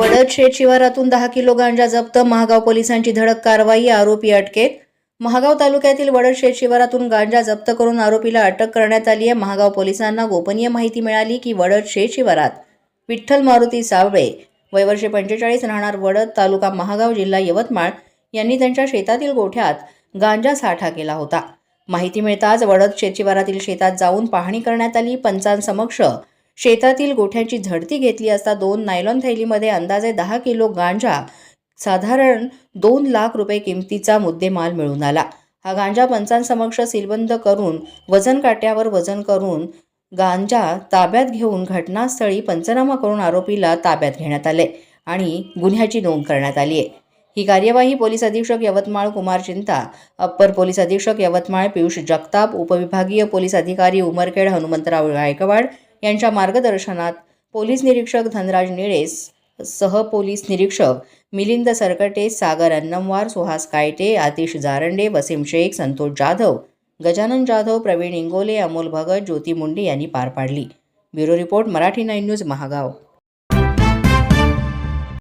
वडदशेठ शिवारातून दहा किलो गांजा जप्त महागाव पोलिसांची धडक कारवाई आरोपी अटकेत. महागाव तालुक्यातील वडदशेठ शिवारातून गांजा जप्त करून आरोपीला अटक करण्यात आली आहे. महागाव पोलिसांना गोपनीय माहिती मिळाली की वडदशेठ शिवारात विठ्ठल मारुती सावळे वयवर्षे पंचेचाळीस राहणार वडद तालुका महागाव जिल्हा यवतमाळ यांनी त्यांच्या शेतातील गोठ्यात गांजा साठा केला होता. माहिती मिळताच वडद शेतशिवारातील शेतात जाऊन पाहणी करण्यात आली. पंचांसमक्ष शेतातील गोठ्यांची झडती घेतली असता दोन नायलॉन थैलीमध्ये अंदाजे दहा किलो गांजा साधारण दोन लाख रुपये किमतीचा मुद्देमाल मिळून आला. हा गांजा पंचांसमक्ष सीलबंद करून वजन काट्यावर वजन करून गांजा ताब्यात घेऊन घटनास्थळी पंचनामा करून आरोपीला ताब्यात घेण्यात आले आणि गुन्ह्याची नोंद करण्यात आली आहे. ही कार्यवाही पोलीस अधीक्षक यवतमाळ कुमार चिंता अप्पर पोलीस अधीक्षक यवतमाळ पियुष जगताप उपविभागीय पोलीस अधिकारी उमरखेड हनुमंतराव गायकवाड यांच्या मार्गदर्शनात पोलीस निरीक्षक धनराज निळेस सह पोलीस निरीक्षक मिलिंद सरकटे सागर अन्नमवार सुहास कायटे आतिश जारंडे वसीम शेख संतोष जाधव गजानन जाधव प्रवीण इंगोले अमोल भगत ज्योती मुंडे यांनी पार पाडली. Bureau report Marathi nine news Mahagaon.